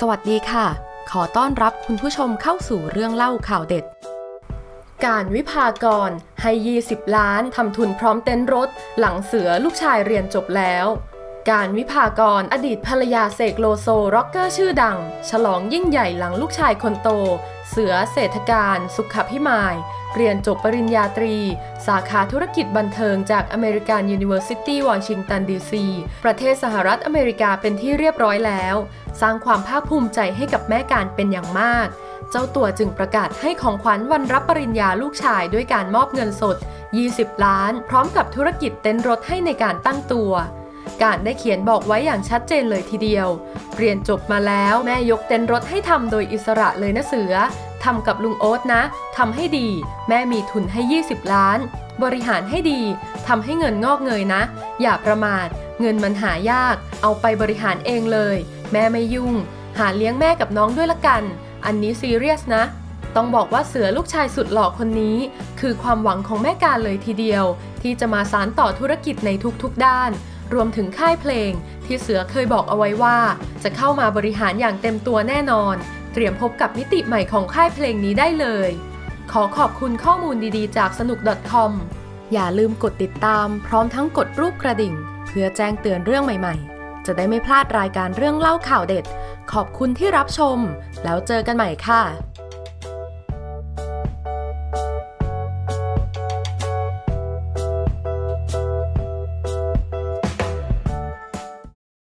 สวัสดีค่ะ ขอต้อนรับคุณผู้ชมเข้าสู่เรื่องเล่าข่าวเด็ด การวิพากรให้ 20 ล้านทำทุนพร้อมเต้นรถ หลังเสือลูกชายเรียนจบแล้ว การวิพากรอดีตภรรยาเสกโลโซร็อกเกอร์ชื่อดัง ฉลองยิ่งใหญ่หลังลูกชายคนโต เสือเศรษฐการ สุขพิมาย เรียนจบปริญญาตรี สาขาธุรกิจบันเทิงจากอเมริกันยูนิเวอร์ซิตี้วอชิงตันดีซีประเทศสหรัฐอเมริกาเป็นที่เรียบร้อยแล้ว สร้างความภาคภูมิใจให้กับแม่การเป็นอย่างมาก เจ้าตัวจึงประกาศให้ของขวัญวันรับปริญญาลูกชายด้วยการมอบเงินสด 20 ล้าน พร้อมกับธุรกิจเต็นท์รถให้ในการตั้งตัว การได้เขียนบอกไว้อย่างชัดเจนเลยทีเดียว เรียนจบมาแล้วแม่ยกเต็นท์รถให้ทำโดยอิสระเลยนะเสือทำกับลุงโอ๊ตนะ ทำให้ดี แม่มีทุนให้ 20 ล้าน บริหารให้ดี ทำให้เงินงอกเงยนะ อย่าประมาท เงินมันหายาก เอาไปบริหารเองเลย แม่ไม่ยุ่ง หาเลี้ยงแม่กับน้องด้วยละกัน อันนี้ซีเรียสนะ ต้องบอกว่าเสือลูกชายสุดหล่อคนนี้ คือความหวังของแม่การเลยทีเดียว ที่จะมาสานต่อธุรกิจในทุกๆด้าน รวมถึงค่ายเพลง ที่เสือเคยบอกเอาไว้ว่า จะเข้ามาบริหารอย่างเต็มตัวแน่นอน เตรียมพบกับมิติใหม่ของค่ายเพลงนี้ได้เลย ขอขอบคุณข้อมูลดีๆ จากสนุก .com อย่าลืมกดติดตาม พร้อมทั้งกดรูปกระดิ่ง เพื่อแจ้งเตือนเรื่องใหม่ๆ จะได้ไม่พลาดรายการเรื่องเล่าข่าวเด็ด ขอบคุณที่รับชม แล้วเจอกันใหม่ค่ะ